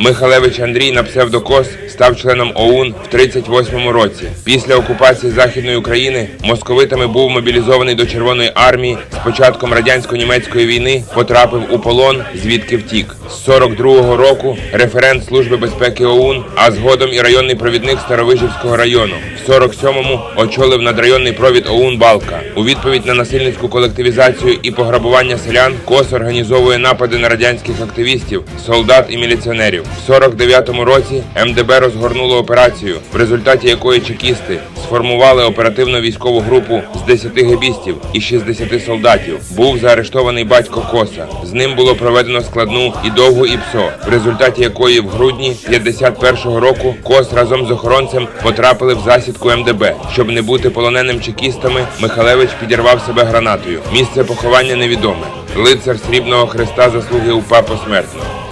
Михалевич Андрій на псевдокос став членом ОУН в 38-му році. Після окупації Західної України московитами був мобілізований до Червоної армії. З початком радянсько-німецької війни потрапив у полон, звідки втік. З 42-го року референт Служби безпеки ОУН, а згодом і районний провідник Старовижівського району. В 47-му очолив надрайонний провід ОУН Балка. У відповідь на насильницьку колективізацію і пограбування селян КОС організовує напади на радянських активістів, солдат і міліціонерів. В 49-му році МДБ розгорнуло операцію, в результаті якої чекісти сформували оперативну військову групу з 10 гебістів і 60 солдатів. Був заарештований батько Коса. З ним було проведено складну і довгу ІПСО, в результаті якої в грудні 51-го року Кос разом з охоронцем потрапили в засідку МДБ. Щоб не бути полоненим чекістами, Михалевич підірвав себе гранатою. Місце поховання невідоме. Лицар срібного хреста заслуги УПА посмертно.